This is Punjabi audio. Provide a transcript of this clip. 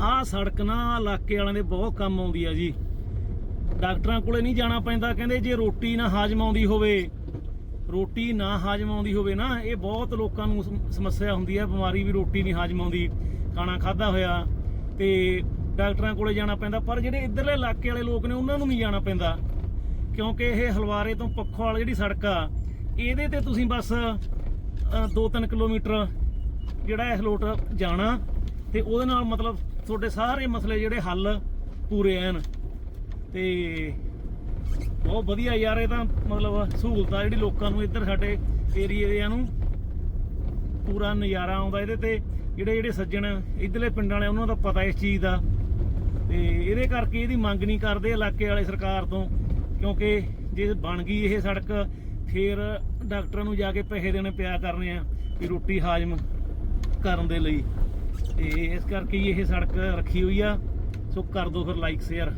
ਆਹ ਸੜਕ ਨਾ ਇਲਾਕੇ ਵਾਲਿਆਂ ਦੇ ਬਹੁਤ ਕੰਮ ਆਉਂਦੀ ਆ ਜੀ। ਡਾਕਟਰਾਂ ਕੋਲੇ ਨਹੀਂ ਜਾਣਾ ਪੈਂਦਾ, ਕਹਿੰਦੇ ਜੇ ਰੋਟੀ ਨਾ ਹਾਜਮ ਆਉਂਦੀ ਹੋਵੇ, ਰੋਟੀ ਨਾ ਹਾਜਮ ਆਉਂਦੀ ਹੋਵੇ ਨਾ, ਇਹ ਬਹੁਤ ਲੋਕਾਂ ਨੂੰ ਸਮੱਸਿਆ ਹੁੰਦੀ ਹੈ ਬਿਮਾਰੀ ਵੀ ਰੋਟੀ ਨਹੀਂ ਹਾਜਮ ਆਉਂਦੀ, ਖਾਣਾ ਖਾਦਾ ਹੋਇਆ ਤੇ ਡਾਕਟਰਾਂ ਕੋਲੇ ਜਾਣਾ ਪੈਂਦਾ, ਪਰ ਜਿਹੜੇ ਇੱਧਰਲੇ ਇਲਾਕੇ ਵਾਲੇ ਲੋਕ ਨੇ, ਉਹਨਾਂ ਨੂੰ ਨਹੀਂ ਜਾਣਾ ਪੈਂਦਾ। ਕਿਉਂਕਿ ਇਹ ਹਲਵਾਰੇ ਤੋਂ ਪੱਖੋ ਵਾਲੀ ਜਿਹੜੀ ਸੜਕ ਆ, ਇਹਦੇ ਤੇ ਤੁਸੀਂ ਬਸ 2-3 ਕਿਲੋਮੀਟਰ ਜਿਹੜਾ ਇਹ ਲੋਟ ਜਾਣਾ। ਤੇ ਉਹਦੇ ਨਾਲ ਮਤਲਬ ਤੁਹਾਡੇ ਸਾਰੇ ਮਸਲੇ ਜਿਹੜੇ ਹੱਲ ਪੂਰੇ ਐਨ। ਤੇ ਬਹੁਤ ਵਧੀਆ ਯਾਰ, ਇਹ ਤਾਂ ਮਤਲਬ ਸਹੂਲਤਾਂ ਜਿਹੜੀ ਲੋਕਾਂ ਨੂੰ ਇੱਧਰ ਸਾਡੇ ਏਰੀਏ ਦੇ ਨੂੰ ਪੂਰਾ ਨਜ਼ਾਰਾ ਆਉਂਦਾ ਇਹਦੇ ਤੇ। ਜਿਹੜੇ ਜਿਹੜੇ ਸੱਜਣ ਇੱਧਰਲੇ ਪਿੰਡਾਂ ਵਾਲੇ, ਉਹਨਾਂ ਦਾ ਪਤਾ ਇਸ ਚੀਜ਼ ਦਾ। ਤੇ ਇਹਦੇ ਕਰਕੇ ਇਹਦੀ ਮੰਗ ਨਹੀਂ ਕਰਦੇ ਇਲਾਕੇ ਵਾਲੇ ਸਰਕਾਰ ਤੋਂ, ਕਿਉਂਕਿ ਜੇ ਬਣ ਗਈ ਇਹ ਸੜਕ, ਫੇਰ ਡਾਕਟਰਾਂ ਨੂੰ ਜਾ ਕੇ ਪੈਸੇ ਦੇਣੇ ਪਿਆ ਕਰਨੇ ਆ ਵੀ ਰੋਟੀ ਹਾਜ਼ਮ ਕਰਨ ਦੇ ਲਈ। ਤੇ ਇਸ ਕਰਕੇ ਇਹ ਸੜਕ ਰੱਖੀ ਹੋਈ ਆ। ਸੋ ਕਰ ਦਿਓ ਫਿਰ ਲਾਈਕ ਸ਼ੇਅਰ